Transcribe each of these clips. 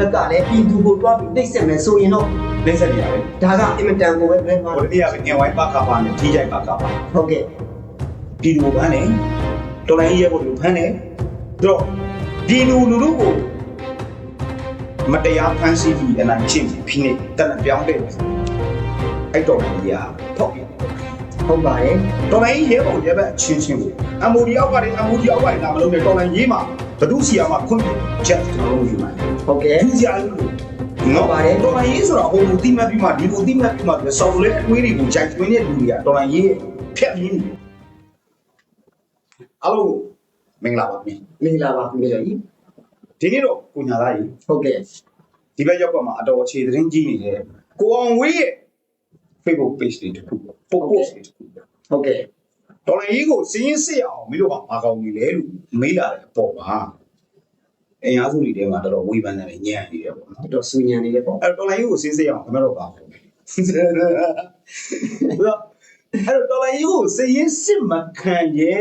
ဘက်ကလည်းပြည်သူကိုတွားပြီးနှိပ်စက်မယ်ဆိုရင်တော့လက်ဆက်နေရတယ်ဒါကအင်မတန်ကိုပဲလွဲမှားဟိုတည်းကငယ်ဝိုင်းပါကပါနဲ့ထိကြိုက်ပါကပါဟုတ်ကဲ့ပြည်သူကိုဖမ်းတယ်တော်လိုင်းရဲဘော်ကိုဖမ်းတယ်တော့ပြည်သူလူထုကိုမတရားဖမ်းဆီးပြီးအနိုင်ကျင့်ပြီးဖိနေတက်လက်ပြောင်းတဲ့အဲ့တော်လိုင်းကြီးကဖောက်ပြန်တယ်ဟုတ်ပါတယ်တော်လိုင်းရဲဘော်ရဲဘက်အချင်းချင်းကိုအမိုဒီအောက်ကနေအမိုဒီအောက်ကနေလာမလို့နဲ့တော်လိုင်းရေးမှာ ဘဒုစီယာမှာခွင့်ပြုချက်ကျွန်တော်တို့ယူပါတယ်ဟုတ်ကဲ့ယူစီယာလို့နော်ပါတယ်တော်လိုင်းရေးဆိုတော့ဟိုလိုတိမတ်ပြီးမှဒီလိုတိမတ်ပြီးမှဆော်လဲအတွေးတွေကိုဂျိုက်တွင်းတဲ့လူတွေကတော်လိုင်းရေးဖြတ်ရင်းအားလုံးမင်္ဂလာပါခင်မင်္ဂလာပါခင်ဗျာကြီးဒီနေ့တော့ကိုညာသားကြီးဟုတ်ကဲ့ဒီဘက်ရောက်ကွက်မှာအတော်အခြေသတင်းကြီးနေတဲ့ကိုအောင်ဝေးရဲ့ Facebook page လေးတစ်ခုပို့ post လေးတစ်ခုဟုတ်ကဲ့ တော်လိုင်းရေးကိုစည်ရင်းစစ်အောင်မင်းတို့ကမကောင်းနေလေလို့မေးလာတဲ့အပေါ်မှာအင်အားစုတွေထဲမှာတော်တော်ဝေဖန်တယ်ညံ့နေတယ်ပေါ့နော်တော်တော်စူညံနေတယ်ပေါ့အဲ့တော့တော်လိုင်းရေးကိုစည်စစ်အောင်ခင်ဗျားတို့ပါဘူးအဲ့တော့တော်လိုင်းရေးကိုစည်ရင်းစစ်မခံရဲ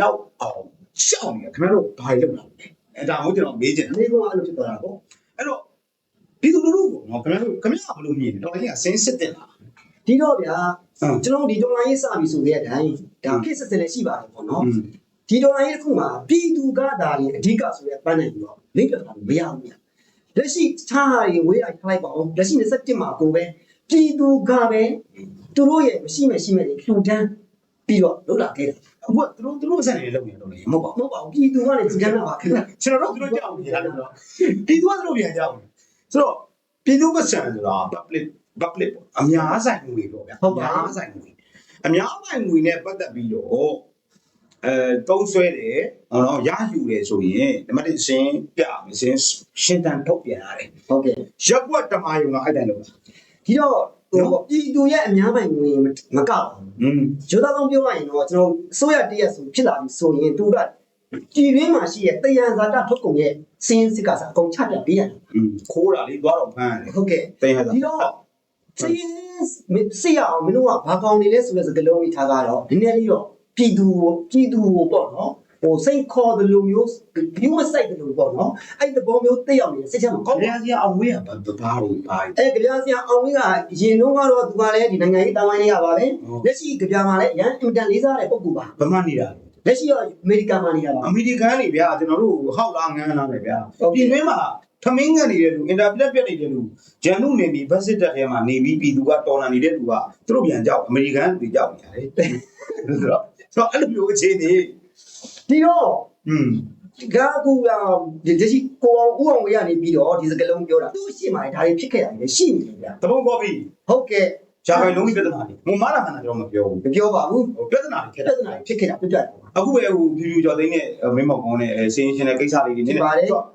လောက်အောင်ရှောင်းနေတယ်ခင်ဗျားတို့ဘာလုပ်လာလဲအဲ့ဒါမှကျွန်တော်မေးချင်တယ်ဒီကောင်အဲ့လိုဖြစ်သွားတာပေါ့အဲ့တော့ပြည်သူလူထုကိုနော်ခင်ဗျားတို့ခင်ဗျားဘယ်လိုမြင်လဲတော်လိုင်းရေးကစင်းစစ်တင်လား ဒီတော့ဗျာဟုတ်ကျွန်တော်တို့ဒီဒေါ်လာရေးစပြီဆိုတဲ့အတိုင်းဒါကိစ္စစင်လည်းရှိပါတယ်ပေါ့နော်อืมဒီဒေါ်လာရေးတစ်ခုမှာပြည်သူကဒါရင်အဓိကဆိုတဲ့ပန်းနိုင်ပြီးတော့လိမ့်ပြတာမရဘူးဗျာလက်ရှိချားရီဝေးလိုက်ခိုင်းပါအောင်လက်ရှိ27မှာကိုပဲပြည်သူကပဲသူတို့ရဲ့မရှိမရှိမဲ့တွေလှူဒန်းပြီးတော့လုပ်လာခဲ့တယ်အခုကသူတို့သူတို့ဆက်နေလို့နေတော့လေမဟုတ်ပါမဟုတ်ပါဘူးပြည်သူကလည်းကြည်ကြမ်းတာပါခင်ဗျာဘူးကျွန်တော်တို့သူတို့ကြောက်နေရတယ်တော့ပြည်သူကသူတို့ပြန်ကြောက်နေဆိုတော့ပြည်သူကဆန်ဆိုတာ public public ပေါ့အများဆိုင်ငွေပေါ့ဗျာဟုတ်ပါအများဆိုင်ငွေအများဆိုင်ငွေနဲ့ပတ်သက်ပြီးတော့အဲတုံးဆွဲတယ်ဟောနော်ရယူတယ်ဆိုရင်နံပါတ်1အစဉ်ပြအစဉ်ရှင်းတန်ထုတ်ပြန်ရတယ်ဟုတ်ကဲ့ရက်ွက်တမာယုံကအဲ့တန်လို့ဒီတော့ဟိုပြည်သူရဲ့အများပိုင်ငွေမကောက်ဘူးရိုးသားဆုံးပြောရရင်တော့ကျွန်တော်အစိုးရတရက်ဆိုဖြစ်လာပြီဆိုရင်သူကပြည်တွင်းမှာရှိတဲ့တယံဇာတထုတ်ကုန်ရဲ့စင်းစစ်ကစားအကုန်ချပြပေးရတယ်ခိုးတာလေးသွားတော့ဖမ်းရတယ်ဟုတ်ကဲ့တယံဇာတဒီတော့ စင်းစစ်ရအောင်မင်းတို့ကဘာကောင်းနေလဲဆိုတဲ့စကားလုံးကြီးထားကတော့နည်းနည်းလေးတော့ပြည်သူကိုပြည်သူကိုပေါ့နော်ဟိုစိတ်ခေါ်တယ်လို့မျိုးဘီမဆိုင်တယ်လို့ပေါ့နော်အဲ့ဒီဘောမျိုးတက်ရောက်နေတဲ့စိတ်ချမှာကောင်းဘယ်အစီအဝေးကဘာဘာတွေဘာတွေအဲကြပြားစရာအောင်ဝင်းကရင်တော့ကတော့သူကလည်းဒီနိုင်ငံရေးတာဝန်လေးရပါပဲလက်ရှိကြပြားမှာလည်းရန်အင်တန်လေးစားတဲ့ပုံကူပါဗမာနေတာလက်ရှိတော့အမေရိကန်မှာနေတာပါအမေရိကန်တွေဗျာကျွန်တော်တို့ဟောက်လာငန်းလာတယ်ဗျာဟုတ်ကဲ့ပြည်တွင်းမှာ ထမင်းငတ်နေတဲ့လူအင်တာပြက်ပြက်နေတဲ့လူဂျန်နုနေပြီးဘတ်စစ်တက်ထဲမှာနေပြီးပြည်သူကတော်လာနေတဲ့လူကသူတို့ပြန်ကြောက်အမေရိကန်တွေကြောက်နေရတယ်ဆိုတော့ဆိုတော့အဲ့လိုမျိုးအခြေအနေဒီတော့อืมကာကူကဒီလက်ရှိကိုအောင်ဦးအောင်ဝေးကနေပြီးတော့ဒီစကလုံးပြောတာသူ့ရှင်းမှာဒါတွေဖြစ်ခဲ့ရတယ်ရှိနေတယ်ဗျသဘောပေါက်ပြီဟုတ်ကဲ့ဂျာပိုင်လုံးကြီးပြဿနာတွေမမလာမှန်တာကျွန်တော်မပြောဘူးမပြောပါဘူးဟိုပြဿနာတွေခဲ့ပြတာဿနာတွေဖြစ်ခဲ့တာပြတ်ပြတ် အခုပဲဟိုဖြူဖြူကျော်သိန်းနဲ့မင်းမောက်ကောင်းနဲ့စင်းရှင်းတဲ့ကိစ္စလေးတွေနည်းနည်း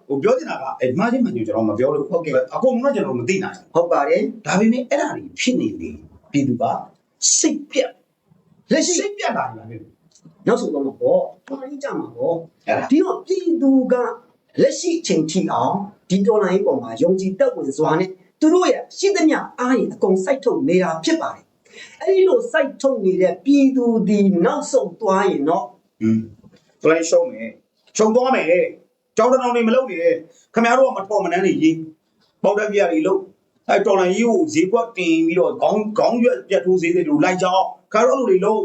ဟိုပြောနေတာကအဲမှားချင်းမှန်ကျွန်တော်မပြောလို့အကုန်လုံးကျွန်တော်မသိနိုင်ဟုတ်ပါတယ်ဒါပေမဲ့အဲ့ဒါတွေဖြစ်နေလေပြည်သူကစိတ်ပြက်လက်ရှိစိတ်ပြက်လာတယ်လေနောက်ဆုံးတော့ပေါ့ဘာကြီးကြမှာပေါ့အဲ့ဒါဒီတော့ပြည်သူကလက်ရှိအချိန်ထိအောင်ဒီဒေါ်လာရေးပေါ်မှာယုံကြည်တက်ဝင်စွာနဲ့သူတို့ရဲ့ရှိသမျှအားရင်အကုန်စိုက်ထုတ်နေတာဖြစ်ပါတယ်အဲ့ဒီလိုစိုက်ထုတ်နေတဲ့ပြည်သူဒီနောက်ဆုံးသွားရင်တော့อืม ပလိုင်းရှုံးမယ်ရှုံသွားမယ်ကြောင်းတောင်တွေမလုပ်နဲ့ခင်ဗျားတို့ကမတော်မနှမ်းနေရေးပေါက်တက်ပြရတွေလို့အဲတော်လိုင်းကြီးကိုဈေးကွက်တင်ပြီးတော့ခေါင်းခေါင်းရွက်ပြတ်ထိုးဈေးတွေလို့လိုက်ကြောင်းခါတော့လူတွေလို့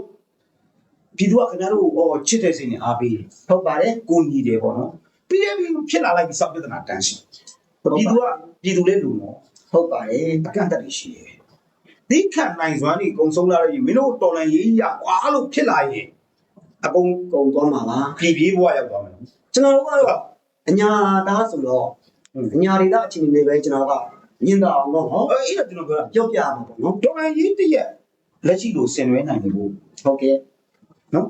ပြည်သူကခင်ဗျားတို့ဟောချစ်တဲ့စိတ်နဲ့အားပေးတယ်ဟုတ်ပါတယ်ကိုညီတယ်ပေါ့နော်ပြီးရပြီးဖြစ်လာလိုက်ပြီးစောက်ပြဿနာတန်းရှိပြည်သူကပြည်သူလေးလူနော်ဟုတ်ပါတယ်အကန့်အသတ်တွေရှိတယ်ဒီခံနိုင်စွမ်းတွေအကုန်ဆုံးလာရင်မင်းတို့တော်လန်ရေးရကွာလို့ဖြစ်လာရင် အကုန်ကုန်သွားမှာပါပြည်ပြေးဘဝရောက်သွားမယ်နော်ကျွန်တော်တို့ကတော့အညာသားဆိုတော့ဟုတ်အညာဒေသအချိန်တွေပဲကျွန်တော်ကညင်တာအောင်တော့နော်အဲ့ဒါကျွန်တော်ပြောတာပြောပြမှာပေါ့နော်တော်လန်ရေးတရက်လက်ရှိလို့ဆင်နွှဲနိုင်နေဖို့ဟုတ်ကဲ့နော်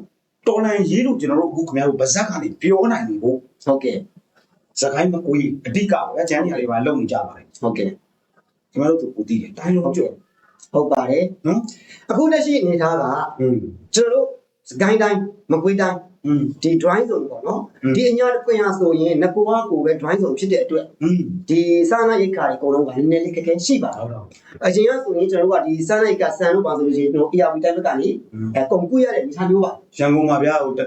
တော်လန်ရေးလို့ကျွန်တော်တို့အခုခင်ဗျားတို့ဗဇက်ကနေပြောနိုင်နေဖို့ဟုတ်ကဲ့ဇကိုင်းမကွေးအဓိကပဲကျန်းနေရာတွေမှာလုံနေကြပါတယ်ဟုတ်ကဲ့ခင်ဗျားတို့သူကိုတည်တယ်တိုင်းလုံးကြောက်ဟုတ်ပါတယ်နော်အခုလက်ရှိအနေထားကอืมကျွန်တော်တို့ စကိုင်းတိုင်းမကွေးတိုင်းဒီ drawing ဆိုပေါ့နော်ဒီအညာတစ်ခွင်ဟာဆိုရင်ငကွားကိုပဲ drawing ဆိုဖြစ်တဲ့အတွက်ဒီစာနာရိက္ခာတွေအကုန်လုံးကနည်းနည်းလေးခက်ခဲရှိပါတော့အရင်ကဆိုရင်ကျွန်တော်တို့ကဒီစာနာရိက္ခာဆန်လို့ပါဆိုလို့ရှိရင်ကျွန်တော် ERP တိုင်းဘက်ကနေအကုန်ကူရတဲ့အနေအထားမျိုးပါရန်ကုန်မှာဗျာဟိုတ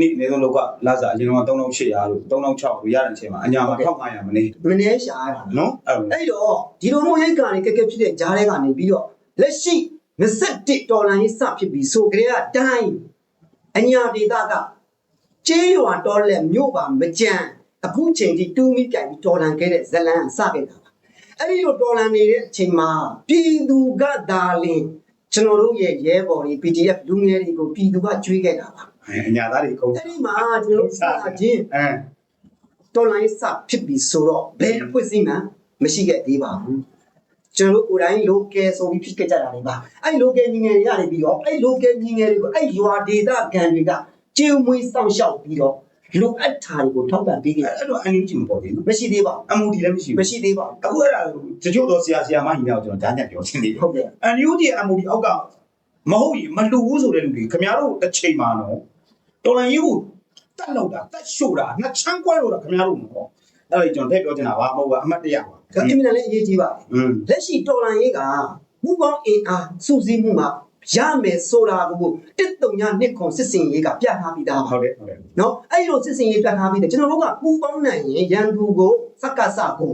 နည်းအနည်းဆုံးလောက်ကလာစားအရင်က3800လို့3600လို့ရတဲ့အချိန်မှာအညာမှာ1500မနေမနေရှာရတာနော်အဲ့တော့ဒီလိုမျိုးရိက္ခာတွေခက်ခဲဖြစ်တဲ့ကြားထဲကနေပြီးတော့လက်ရှိ27ဒေါ်လာရေးစဖြစ်ပြီးဆိုကြတဲ့တိုင်း အညာဒေတာကကျေးရွာတော်လက်မြို့ပါမကြံအခုချိန်ထိတူးမိပြိုင်ပြီးတော်လန်ခဲ့တဲ့ဇလန်စခဲ့တာပါအဲ့ဒီလိုတော်လန်နေတဲ့အချိန်မှာပြည်သူကဒါလင်ကျွန်တော်တို့ရဲ့ရဲဘော်တွေ PDF လူငယ်တွေကိုပြည်သူကကြွေးခဲ့တာပါအညာသားတွေကုန်အဲ့ဒီမှာကျွန်တော်တို့စချင်းအဲတော်လိုင်းစဖြစ်ပြီးဆိုတော့ဘယ်အဖွဲ့အစည်းမှမရှိခဲ့သေးပါဘူး ကျွန်တော်တို့ကိုယ်တိုင် local ဆိုပြီးဖြစ်ခဲ့ကြတာတွေပါအဲ့ local ညီငယ်တွေရနေပြီးတော့အဲ့ local ညီငယ်တွေကိုအဲ့ရွာဒေသခံတွေကကျေမွေးစောင့်ရှောက်ပြီးတော့လိုအပ်တာတွေကိုထောက်ပံ့ပေးခဲ့တယ်အဲ့တော့အန်ယူဂျီမပေါ်သေးဘူးမရှိသေးပါအမှုဒီလည်းမရှိဘူးဘူးမရှိသေးပါဘူးအခုအဲ့ဒါတချို့တော့ဆရာဆရာမကြီးများကိုကျွန်တော်ဓာတ်ညက်ပြောချင်းနေတယ်ဟုတ်ကဲ့အန်ယူဂျီအမှုဒီအောက်ကမဟုတ်ရင်မလူဘူးဆိုတဲ့လူတွေခင်ဗျားတို့တစ်ချိန်မှာနော်တော်လန်ကြီးကိုတတ်လောက်တာတတ်ရှို့တာနှစ်ချမ်းကွဲလို့တာခင်ဗျားတို့နော် အဲ့ဒါကျွန်တော်ထည့်ပြောချင်တာပါမဟုတ်ဘူးအမှတ်တရပါဒါအင်မတန်လည်းအရေးကြီးပါတယ်လက်ရှိတော်လန်ရေးကမူပေါင်းအင်အားစုစည်းမှုမှာရမယ်ဆိုတာကိုတစ်တုံညနှစ်ခုစစ်စင်ရေးကပြထားပြီးသားဟုတ်တယ်ဟုတ်တယ်နော်အဲ့လိုစစ်စင်ရေးပြထားပြီးတယ်ကျွန်တော်တို့ကပူပေါင်းနိုင်ရင်ရန်သူကိုစက္ကစကို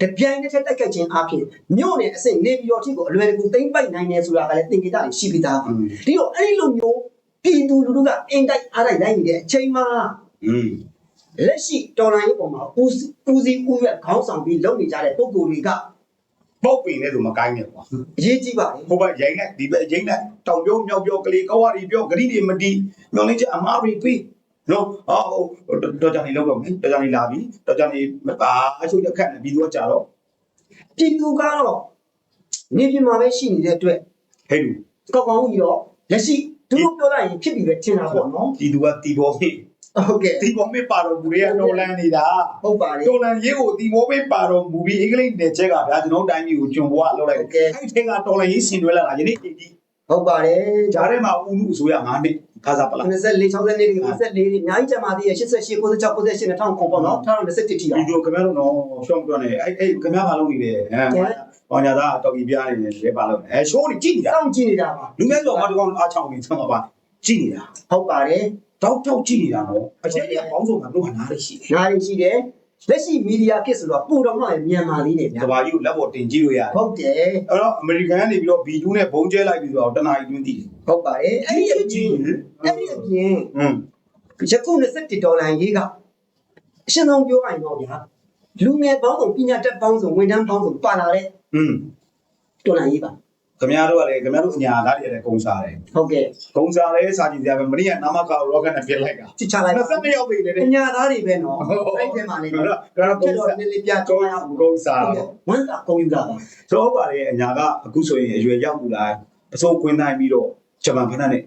တပြိုင်တည်းတက်တက်ခြင်းအပြင်မြို့နယ်အဆင့်နေပြည်တော်ထိကိုအလွယ်တကူသိမ့်ပိုက်နိုင်တယ်ဆိုတာကလည်းသင်္ကေတရှိပြီးသားဒီတော့အဲ့လိုမျိုးပြည်သူလူထုကအင်တိုက်အားတိုက်နိုင်နေတဲ့အချိန်မှာ လက်ရှိတော်လိုင်းရေးပေါ်မှာဦးစီးဦးစီးဦးရွက်ခေါင်းဆောင်ပြီးလုပ်နေကြတဲ့ပုံကိုယ်တွေကပုတ်ပင်နဲ့ဆိုမကိုင်းနဲ့ကွာအရေးကြီးပါတယ်ဟိုဘက်ရိုင်းနဲ့ဒီဘက်ရိုင်းနဲ့တောင်ပြောမြောက်ပြောကလေးကောဝါရီပြောဂရိတွေမတီမျောလင်းချက်အမားတွေပြီးနော်ဟာဟိုတော်ကြနေလောက်တော့မယ်တော်ကြနေလာပြီတော်ကြနေမပါအချို့တက်ခက်နေပြီးတော့ကြတော့ပြည်သူကတော့နေပြည်မှာပဲရှိနေတဲ့အတွက်ဟဲ့လူကောက်ကောင်းကြီးတော့လက်ရှိသူတို့ပြောလိုက်ရင်ဖြစ်ပြီပဲထင်တာပေါ့နော်ဒီသူကတီဘောမေ ဟုတ်ကဲ့တီဘောမေပါတော့ဘူးတွေကတော်လန်နေတာဟုတ်ပါတယ်တော်လန်ရေးကိုတီဘောမေပါတော့မူပြီးအင်္ဂလိပ်နယ်ချက်ကဗျာကျွန်တော်တိုင်းပြည်ကိုကျွန်ဘွားလောက်လိုက်ဟုတ်ကဲ့အဲ့ထက်ကတော်လန်ရေးဆင်နွှဲလာတာယနေ့ဒီဟုတ်ပါတယ်ဂျားထဲမှာဦးလူအစိုးရ9နှစ်ခါစားပလား24 60နေ24နေအများကြီးကျမသေးရဲ့88 96 96 2000ခွန်ပေါ့နော်2021ထိအောင်ဗီဒီယိုခင်ဗျားတို့နော်ရှော့မပြောနဲ့အဲ့အဲ့ခင်ဗျားမလုပ်နေတယ်ဟမ်ဘောညာသားတော်ကြီးပြားနေတယ်လေပါလို့အဲရှိုးနေကြည့်နေတာစောင့်ကြည့်နေတာပါလူငယ်တော်ကတကောင်အားချောင်းနေသမှာပါကြည့်နေတာဟုတ်ပါတယ် တောက်တောက်ကြည့်နေတာတော့အရင်ကပေါင်းစုံကတို့ကနားရရှိတယ်နားရရှိတယ်လက်ရှိမီဒီယာကစ်ဆိုတော့ပို့တော့မှမြန်မာလေးနေဗျာ။တဘာကြီးကိုလက်ပေါ်တင်ကြည့်လို့ရတယ်။ဟုတ်တယ်။အဲ့တော့အမေရိကန်ကနေပြီးတော့ B2 နဲ့ဘုံကျဲလိုက်ပြီးတော့တနားကြီးတွင်းတည်တယ်။ဟုတ်ပါတယ်။အဲ့ဒီအပြင်အဲ့ဒီအပြင်ဟွန်းယခု27ဒေါ်လာရေးကအရှင်းဆုံးပြောရရင်တော့ဗျာလူငယ်ပေါင်းစုံပညာတတ်ပေါင်းစုံဝန်ထမ်းပေါင်းစုံပါလာတဲ့ဟွန်းဒေါ်လာရေးပါ။ ခင်ဗျားတို့ကလည်းခင်ဗျားတို့အညာသားတွေလည်းဂုံစားတယ်ဟုတ်ကဲ့ဂုံစားလဲစာကြည့်ကြပဲမနေ့ကနာမကာရောကနဲ့ပြစ်လိုက်တာချစ်ချလိုက်ပါ22ရောက်ပြီလေပညာသားတွေပဲနော်အဲ့ဒီမှာလေအဲ့တော့ကျွန်တော်ကျဂုံတော့စားနည်းနည်းပြဂုံကြောင်းရအောင်ဂုံစားဟုတ်ကဲ့ဝမ်းသာကုန်ယူတာပါဆိုတော့ပါလေအညာကအခုဆိုရင်အရွယ်ရောက်ဘူးလားအစိုးခွင်းတိုင်းပြီးတော့ဂျပန်ဖက်နဲ့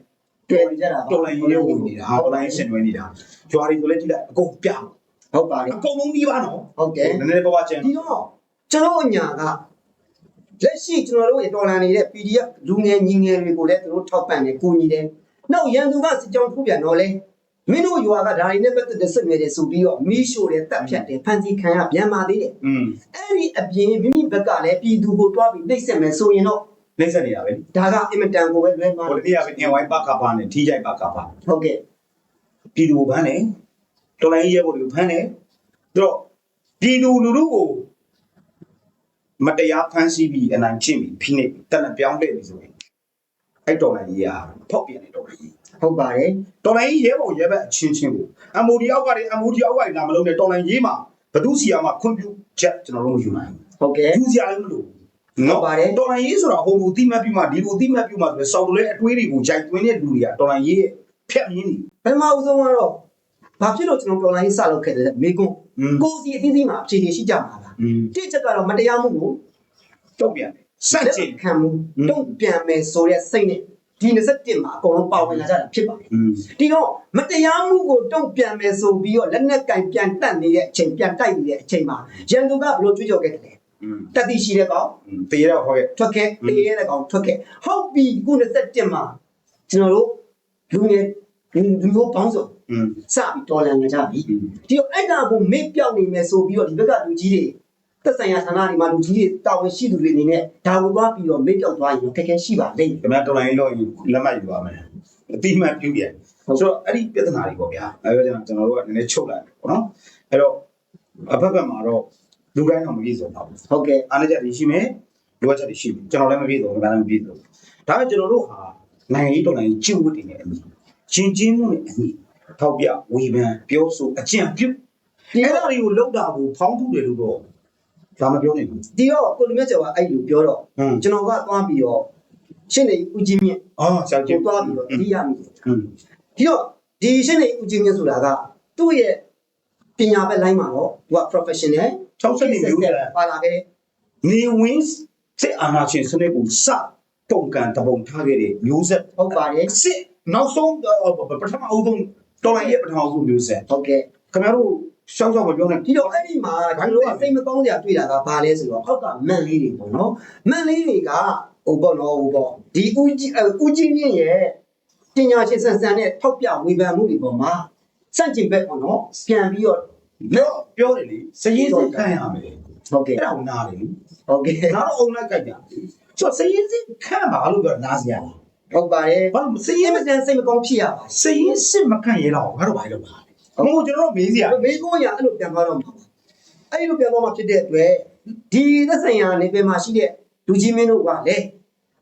တွေ့နေကြတာပါတော်လိုင်းရေးဝင်နေတာဟာတော်လိုင်းဆင်နွှဲနေတာကြွားရီဆိုလဲကြည့်လိုက်အကုန်ပြဟုတ်ပါတယ်အကုန်လုံးပြီးပါနော်ဟုတ်ကဲ့နည်းနည်းပါးပါးကျန်ဒီတော့ကျွန်တော်အညာက လက်ရှိကျွန်တော်တို့ရတော်လန်နေတဲ့ PDF လူငယ်ညီငယ်တွေကိုလည်းသူတို့ထောက်ပံ့နေကူညီတယ်နောက်ရန်သူကစစ်ကြောင်းထုတ်ပြန်တော့လဲမင်းတို့ရွာကဒါတွေနဲ့ပတ်သက်တဲ့စစ်မြေတွေဆိုပြီးတော့မီးရှို့တယ်တပ်ဖြတ်တယ်ဖန်စီခံရပြန်ပါသေးတယ်อืมအဲ့ဒီအပြင်မိမိဘက်ကလည်းပြည်သူကိုတွားပြီးနှိပ်စက်မယ်ဆိုရင်တော့နှိမ့်ဆက်နေတာပဲဒါကအင်မတန်ကိုပဲလွဲမှားဟိုတတိယပဲအင်ဝိုင်းပါကပါနဲ့ထိကြိုက်ပါကပါဟုတ်ကဲ့ပြည်သူကိုဖမ်းတယ်တော်လိုင်းရေးဘော်တွေကိုဖမ်းတယ်သူတော့ပြည်သူလူထုကို မတရားဖမ်းဆီးပြီးအနိုင်ကျင့်ပြီးဖိနှိပ်တက်လက်ပြောင်းလဲပြီးဆိုရင်အဲ့တော်လိုင်းရေးကဖောက်ပြန်နေတော်လိုင်းရေးဟုတ်ပါတယ်တော်လိုင်းရေးရဲဘော်ရဲဘက်အချင်းချင်းကို MOD အောက်ကတည်း MOD အောက်ကတည်းလာမလုံးနဲ့တော်လိုင်းရေးမှာဘသူစီယာမှာခွင့်ပြုချက်ကျွန်တော်တို့မယူနိုင်ဘူးဟုတ်ကဲ့ယူစရာလည်းမလိုဘူးနော်ပါတယ်တော်လိုင်းရေးဆိုတာဟိုလိုတိမတ်ပြမှာဒီလိုတိမတ်ပြမှာဆိုစောက်တလဲအတွေးတွေကိုဂျိုက်သွင်းတဲ့လူတွေကတော်လိုင်းရေးရဲ့ဖြတ်မြင်းနေပထမဦးဆုံးကတော့ ဘာဖြစ်လို့ကျွန်တော်တော်လိုင်းစလုပ်ခဲ့တယ်မေကွန်းကိုစီအသီးသီးမှာအခြေအနေရှိကြမှာလားတိချက်ကတော့မတရားမှုကိုတုံ့ပြန်တယ်စัจจิခံမှုတုံ့ပြန်မယ်ဆိုတဲ့စိတ်နဲ့ဒီ27မှာအကုန်လုံးပါဝင်လာကြတာဖြစ်ပါတယ်။ဒီတော့မတရားမှုကိုတုံ့ပြန်မယ်ဆိုပြီးတော့လက်နက်ကင်ပြန်တက်နေတဲ့အချိန်ပြန်တိုက်နေတဲ့အချိန်မှာရန်သူကဘလို့ကြွေးကြော်ခဲ့တယ်တတိရှိတဲ့ကောင်တေးတော့ဟုတ်ကဲ့ထွက်ခဲ့တေးရတဲ့ကောင်ထွက်ခဲ့ဟုတ်ပြီခု27မှာကျွန်တော်တို့လူငယ်လူတို့ပေါင်းစုံ စပြီးတော်လန်နေကြပြီอืมဒီတော့အဲ့ဒါကိုမေ့ပြောက်နေမယ်ဆိုပြီးတော့ဒီဘက်ကလူကြီးတွေသက်ဆိုင်ရာဌာနတွေမှာလူကြီးတွေတာဝန်ရှိသူတွေအနေနဲ့ဒါကိုသွားပြီးတော့မေ့ပြောက်သွားရင်တော့ခက်ခဲရှိပါလိမ့်မယ်ခင်ဗျာတော်လိုင်းရေးလို့လက်မှတ်ယူပါမယ်အတိမတ်ပြုပြန်ဆိုတော့အဲ့ဒီပြဿနာတွေပေါ့ဗျာအဲ့တော့ကျွန်တော်တို့ကနည်းနည်းချုပ်လိုက်တယ်ပေါ့နော်အဲ့တော့အဖက်ဖက်မှာတော့လူတိုင်းတော့မပြည့်စုံပါဘူးဟုတ်ကဲ့အားလည်းချက်တွေရှိမယ်လိုအပ်ချက်တွေရှိမယ်ကျွန်တော်လည်းမပြည့်စုံဘူးဘာလည်းမပြည့်စုံဘူးဒါပေမဲ့ကျွန်တော်တို့ဟာနိုင်ငံရေးတော်လှန်ရေးကျင့်ဝတ်တွေနဲ့အညီချင်းချင်းမှုနဲ့အညီ ထောက်ပြဝေဖန်ပြောဆိုအကြံပြုအဲ့ဒါတွေကိုလောက်တာကိုဖောင်းထုတယ်လို့တော့ဒါမပြောနိုင်ဘူးဒီတော့ကိုလူမြတ်ကျော်ကအဲ့လိုပြောတော့ဟမ်ကျွန်တော်ကသွားပြီးတော့ရှင်းနေဦးကြီးမြင့်အော်ဆရာကိုကြီးသွားပြီးတော့ဒီရမိတယ်ဟမ်ဒီတော့ဒီရှင်းနေဦးကြီးမြင့်ဆိုတာကသူ့ရဲ့ပညာဘက်လိုင်းမှာတော့သူက professional 60နေမျိုးနဲ့ပါလာခဲ့နေဝင်းစစ်အာဏာရှင်စနစ်ကိုစတုံကန်တပုံထားခဲ့တဲ့မျိုးဆက်ဟုတ်ပါတယ်စစ်နောက်ဆုံးပထမအဦးဆုံး တော်လိုင်းရဲ့ပထမအဦးဆုံးမျိုးဆက်ဟုတ်ကဲ့ခင်ဗျားတို့ရှောင်းရှောင်းမပြောနဲ့ဒီတော့အဲ့ဒီမှာကျွန်တော်ကစိတ်မကောင်းစရာတွေ့တာကဘာလဲဆိုတော့အောက်ကမန်လေးတွေပေါ့နော်မန်လေးတွေကဟိုပေါ့နော်ဟိုပေါ့ဒီဦးကြီးအဦးကြီးမြင့်ရဲ့ပညာရှင်ဆန်ဆန်နဲ့ထောက်ပြဝေဖန်မှုတွေပေါ်မှာစန့်ကျင်ဘက်ပေါ့နော်ပြန်ပြီးတော့ပြောပြောတယ်လေစရင်စစ်ခံရမယ်ဟုတ်ကဲ့အဲ့ဒါကိုနားတယ်လေဟုတ်ကဲ့နားတော့အုံလိုက်ကြိုက်ကြဆိုတော့စရင်စစ်ခံပါလို့ပြောနားစရာ ဟုတ်ပါတယ်ဘာလို့စဒီရင်မစန်စိတ်မကောင်းဖြစ်ရပါစရင်စစ်မခံရတော့ဘာလို့ဘာလို့ပါလဲဟိုကျွန်တော်တို့မေးစရာဘူးမေကုန်းရအဲ့လိုပြန်သွားတော့မှာအဲ့လိုပြန်သွားမှာဖြစ်တဲ့အတွက်ဒီသက်ဆိုင်ရာနေပယ်မှာရှိတဲ့လူကြီးမင်းတို့ကလည်း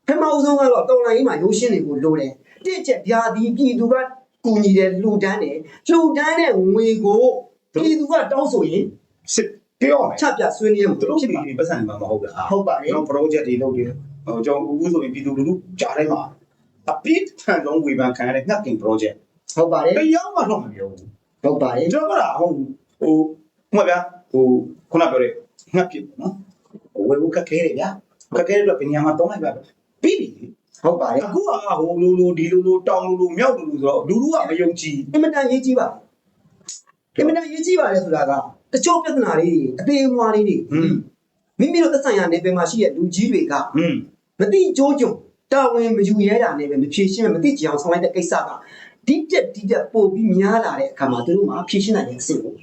ပထမဦးဆုံးကတော့တော်လိုင်းကြီးမှာရိုးရှင်းနေဖို့လိုတယ်တစ်ချက်ဗျာဒီပြည်သူကကူညီတယ်လှူဒန်းတယ်လှူဒန်းတဲ့ငွေကိုပြည်သူကတောင်းဆိုရင်စစ်ပြောမယ်ချပြဆွေးနွေးရမှာသူတို့ဖြစ်ဒီပါပတ်စံမှာမဟုတ်တာဟုတ်ပါတယ်ကျွန်တော် project တွေလုပ်တယ်ဟိုကျွန်တော်ဦးဆိုရင်ပြည်သူလူထုကြားထဲမှာ အပိတ်ထန်ဆုံးဝေဖန်ခံရတဲ့ငှက်ကင် project ဟုတ်ပါတယ်တရားမှတော့မပြောဘူးဟုတ်ပါတယ်ကျွန်တော်ကဟိုဟိုမှတ်ဗျာဟိုခုနပြောတဲ့ငှက်ပြနော်ဝေဘူးကခဲတယ်ဗျာကခဲတော့ပညာမှာတောင်းလိုက်ပါပြီးပြီဟုတ်ပါတယ်အခုကဟိုလိုလိုဒီလိုလိုတောင်းလိုလိုမြောက်လိုလိုဆိုတော့လူလူကမယုံကြည်အင်မတန်ရေးကြည့်ပါအင်မတန်ရေးကြည့်ပါလေဆိုတာကတချို့ပြဿနာလေးတွေအသေးအမွားလေးတွေဟွန်းမိမိတို့သက်ဆိုင်ရာနေပယ်မှာရှိတဲ့လူကြီးတွေကဟွန်းမတိကြိုးကြုံ တာဝန်မယူရဲတာနဲ့ပဲမဖြေရှင်းမတိကြအောင်ဆောင်လိုက်တဲ့ကိစ္စကဒီတက်ဒီတက်ပို့ပြီးများလာတဲ့အခါမှာသူတို့မှဖြေရှင်းနိုင်တဲ့အဆင့်ကို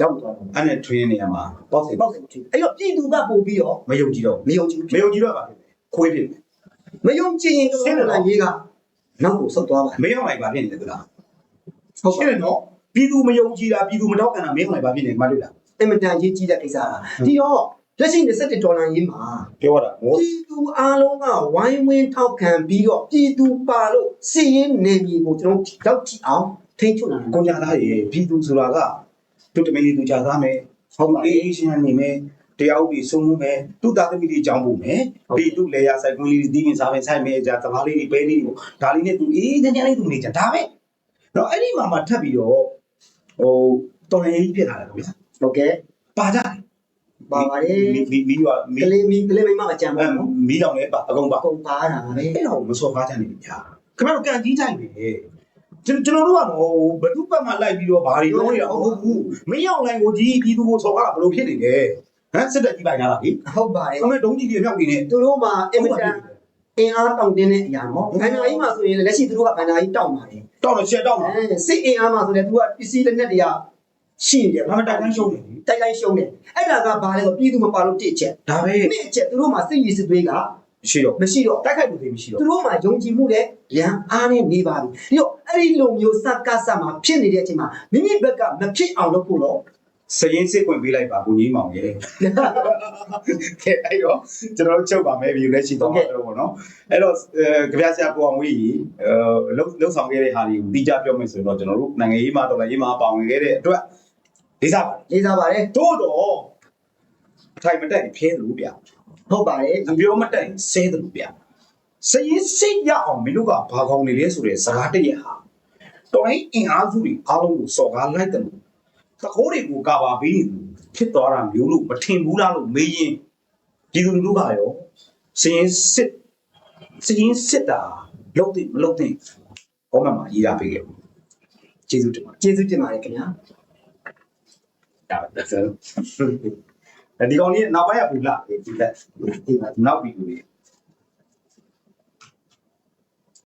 ရောက်သွားတယ်အဲ့နဲ့ train နေရမှာပေါ့စေပေါ့စင်ထီအဲ့တော့ပြည်သူကပို့ပြီးတော့မယုံကြည်တော့မယုံကြည်မဘူးယုံကြည်တော့ပါဖြစ်တယ်ခွေးဖြစ်တယ်မယုံကြည်ရင်တော့လည်းရေးကနောက်ကိုဆုတ်သွားပါမယုံလိုက်ပါဖြစ်နေတယ်ကွာဟုတ်ရှပါင်းတယ်နော်ပြည်သူမယုံကြည်တာပြည်သူမတော့ကန်တာမယုံလိုက်ပါဖြစ်နေမှတွေ့လားအင်မတန်ရေးကြီးတဲ့ကိစ္စကဒီတော့ လက်ရှိ27ဒေါ်လာရေးမှာပြောတာဟောပြည်သူအားလုံးကဝိုင်းဝန်းထောက်ခံပြီးတော့ပြည်သူပါလို့စီရင်နေပြီကိုကျွန်တော်ရောက်ကြည့်အောင်ထိန်းချုပ်နိုင်တယ်ကိုညာသားရေပြည်သူဆိုတာကသူတမီးလေးသူကြာသားမယ်ဟုတ်ပါအေးအေးရှင်းရှင်းနေမယ်တရားဥပဒေစိုးမိုးမယ်သူသားသမီးလေးကြောင်းဖို့မယ်ပြီးသူလေယာဆိုင်ကွင်းလေးတီးရင်စားမယ်ဆိုင်မယ်ကြာတဘာလေးတွေပဲလေးတွေဒါလေးနဲ့သူအေးတန်းတန်းလေးသူနေကြဒါပဲတော့အဲ့ဒီမှာမှထပ်ပြီးတော့ဟိုတော်ရင်ကြီးဖြစ်လာတယ်ဗျာဟုတ်ကဲ့ပါကြတယ် ပါပါတယ်မီမီမီကမီကလေးမီကလေးမိမမကြံပါဘူးမီတောင်လည်းပါအကုန်ပါအကုန်ပါတာပဲအဲ့တော့မစော်ကားကြနေပြီညာခင်ဗျားတို့ကန်ကြီးတိုင်းပဲကျွန်ကျွန်တော်တို့ကတော့ဘသူ့ဘက်မှလိုက်ပြီးတော့ဘာတွေပြောရအောင်ဟုတ်ဘူးမင်းရောက်လိုက်ကိုဒီပြည်သူကိုစော်ကားတာဘယ်လိုဖြစ်နေလဲဟမ်စစ်တပ်ကြီးပိုင်လာတာလေဟုတ်ပါတယ်အမေဒုံးကြီးတွေမြောက်နေတယ်သူတို့မှာအင်မတန်အင်အားတောင့်တင်းတဲ့အရာနော်ဘန္နာကြီးမှာဆိုရင်လက်ရှိသူတို့ကဘန္နာကြီးတောင့်ပါတယ်တောက်တော့ချက်တောက်မှာအဲစစ်အင်အားမှာဆိုရင်သူကပစ္စည်းလက်နက်တွေက ရှိနေတယ်ငါမတိုက်တိုင်းရှုံးနေပြီတိုက်တိုင်းရှုံးတယ်အဲ့ဒါကဘာလဲဆိုပြည်သူမပါလို့တစ်ချက်ဒါပဲနှစ်ချက်သူတို့မှာစိတ်ရည်စစ်သွေးကရှိတော့မရှိတော့တိုက်ခိုက်လို့သိမရှိတော့သူတို့မှာယုံကြည်မှုနဲ့ရန်အားနဲ့နေပါပြီပြီးတော့အဲ့ဒီလိုမျိုးစကားစမှာဖြစ်နေတဲ့အချိန်မှာမိမိဘက်ကမဖြစ်အောင်လုပ်ဖို့တော့စရင်စစ်ခွင့်ပေးလိုက်ပါကိုကြီးမောင်ရဲ့ကဲအဲ့တော့ကျွန်တော်တို့ချုပ်ပါမယ်ဗီဒီယိုလည်းရှိတော့မှာတော့ဗောနော်အဲ့တော့ကြပြဆရာကိုအောင်ဝေးကြီးအဲလှုပ်လှုပ်ဆောင်ခဲ့တဲ့ဟာတွေကိုတိကျပြောမယ်ဆိုတော့ကျွန်တော်တို့နိုင်ငံရေးမှာတော့လည်းရေးမှာပါဝင်ခဲ့တဲ့အတွက် လေးစားပါတယ်လေးစားပါတယ်တို့တော့အထိုင်မတက်ရင်ဖျဲတယ်လို့ဗျာဟုတ်ပါတယ်အပြောမတက်ရင်ဆဲတယ်လို့ဗျာစရင်စိတ်ရအောင်မင်းတို့ကဘာကောင်းနေလဲဆိုတဲ့စကားတည်းဟာတော်ရင်အင်အားစုတွေအားလုံးကိုစော်ကားလိုက်တယ်လို့တခိုးတွေကိုကာပါပြီးဖြစ်သွားတာမျိုးလို့မထင်ဘူးလားလို့မေးရင်ဒီလူလူကရောစရင်စစ်စရင်စစ်တာလုံးတယ်မလုံးတယ်ဘောမမှာရေးရပေးခဲ့ကျေးဇူးတင်ပါတယ်ကျေးဇူးတင်ပါတယ်ခင်ဗျာ ဒါပဲဆက်ဒီကောင်လေးနောက်ပိုင်းကဘူးလားဒီလက်ဒီပါနောက်ပြီးပြီ